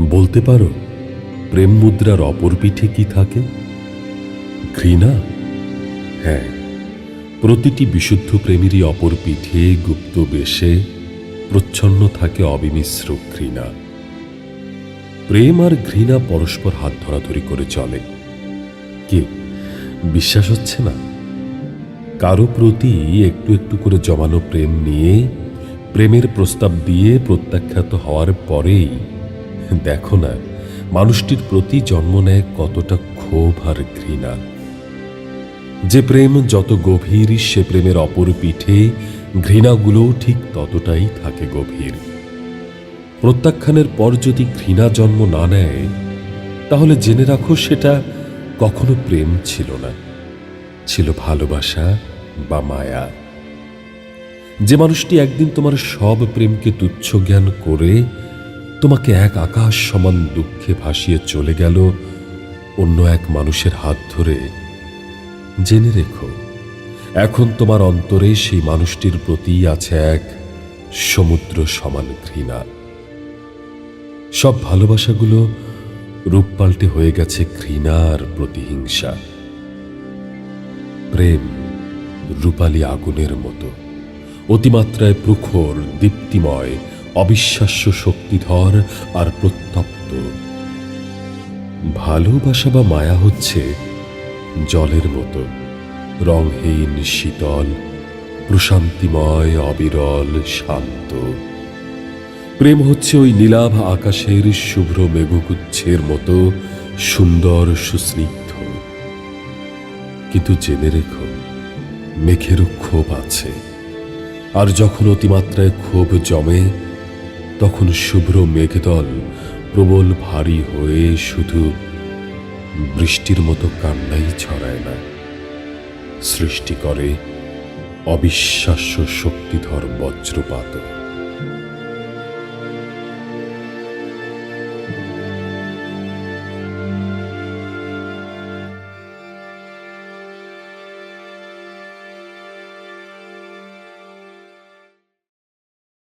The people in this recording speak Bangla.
বলতে পারো, প্রেম মুদ্রার অপর পিঠে কি থাকে? ঘৃণা? হ্যাঁ প্রতিটি বিশুদ্ধ প্রেমেরই অপর পিঠে গুপ্ত বেশে প্রচ্ছন্ন থাকে অবিমিশ্র ঘৃণা। প্রেম আর ঘৃণা পরস্পর হাত ধরাধরি করে চলে। কি? বিশ্বাস হচ্ছে না? কারও প্রতি একটু একটু করে জমানো প্রেম নিয়ে প্রেমের প্রস্তাব দিয়ে প্রত্যাখ্যাত হওয়ার পরেই দেখো না, মানুষটির প্রতি জন্ম নেয় কতটা ক্ষোভ আর ঘৃণা। যে প্রেম যত গভীর, সে প্রেমের অপর পিঠে ঘৃণাগুলোও ঠিক ততটাই থাকে গভীর। প্রত্যাখ্যানের পর যদি ঘৃণা জন্ম না নেয়, তাহলে জেনে রাখো সেটা কখনো প্রেম ছিল না। ছিল ভালোবাসা বা মায়া। যে মানুষটি একদিন তোমার সব প্রেমকে তুচ্ছ জ্ঞান করে তোমাকে এক আকাশ সমান দুঃখে ভাসিয়ে চলে গেল, অন্য এক মানুষের হাত ধরে। জেনে রেখো, এখন তোমার অন্তরে সেই মানুষটির প্রতি আছে এক সমুদ্র সমান ঘৃণা। সব ভালোবাসাগুলো রূপ পাল্টে হয়ে গেছে ঘৃণা আর প্রতিহিংসা। প্রেম রূপালী আগুনের মতো, অতিমাত্রায় প্রখর, দীপ্তিময় অবিশ্বাস্য শক্তিধর আর প্রত্যপ্ত। ভালোবাসা বা মায়া হচ্ছে জলের মতো রংহীন শীতল, প্রশান্তিময়, অবিরল, শান্ত। প্রেম হচ্ছে ওই নীলাভ আকাশের শুভ্র মেঘগুচ্ছের মতো সুন্দর, সুস্নিগ্ধ। কিন্তু জেনে রেখো, মেঘেরও ক্ষোভ আছে। আর যখন অতিমাত্রায় ক্ষোভ জমে তখন শুভ্র মেঘদল প্রবল ভারী হয়ে শুধু বৃষ্টির মতো কান্নাই ছড়ায় না। সৃষ্টি করে অবিশ্বাস্য শক্তিধর বজ্রপাত।